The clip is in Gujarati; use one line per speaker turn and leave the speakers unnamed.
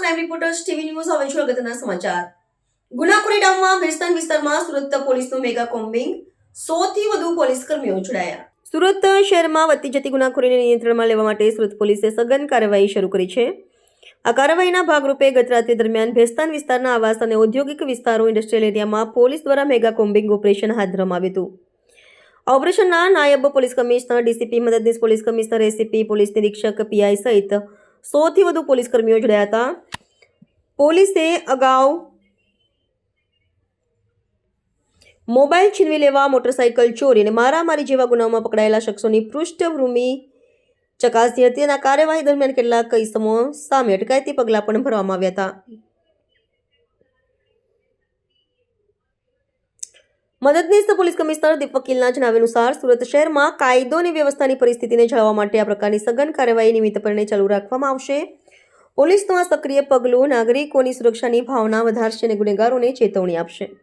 રિપોર્ટર્સ, ટીવી ન્યૂઝ, હવે છું અગત્યના સમાચાર. ગુનાખોરી ડામમાં ભેસ્તાન વિસ્તારમાં સુરત પોલીસનું મેગા કોમ્બિંગ. સોથી વધુ પોલીસ કર્મીઓ જોડાયા સુરત શહેરમાં વધતી જતી ગુનાખોરીને નિયંત્રણમાં લેવા માટે સુરત પોલીસે સઘન કાર્યવાહી શરૂ કરી છે. આ કાર્યવાહીના ભાગરૂપે ગતરાત્રિ દરમિયાન ભેસ્તાન વિસ્તારના આવાસ અને ઔદ્યોગિક વિસ્તારો ઇન્ડસ્ટ્રીયલ એરિયામાં પોલીસ દ્વારા મેગા કોમ્બિંગ ઓપરેશન હાથ ધરવામાં આવ્યું હતું. ઓપરેશનના નાયબ પોલીસ કમિશનર, ડીસીપી મદદનીશ પોલીસ કમિશનર, એસીપી પોલીસ નિરીક્ષક પીઆઈ સહિત સોથી વધુ પોલીસ કર્મીઓ જોડાયા હતા. પોલીસે અગાઉ મોબાઈલ છીનવી લેવા, મોટરસાઇકલ ચોરી અને મારામારી જેવા ગુનામાં પકડાયેલા શખ્સોની પૃષ્ઠભૂમિ ચકાસી હતી અને કાર્યવાહી દરમિયાન કેટલાક ઇસમો સામે અટકાયતી પગલાં પણ ભરવામાં આવ્યા હતા. મદદનીશ પોલીસ કમિશનર દીપક કિલના જણાવ્યા અનુસાર સુરત શહેરમાં કાયદો અને વ્યવસ્થાની પરિસ્થિતિને જાળવવા માટે આ પ્રકારની સઘન કાર્યવાહી નિયમિતપણે ચાલુ રાખવામાં આવશે. પોલીસનું આ સક્રિય પગલું નાગરિકોની સુરક્ષાની ભાવના વધારશે અને ગુનેગારોને ચેતવણી આપશે.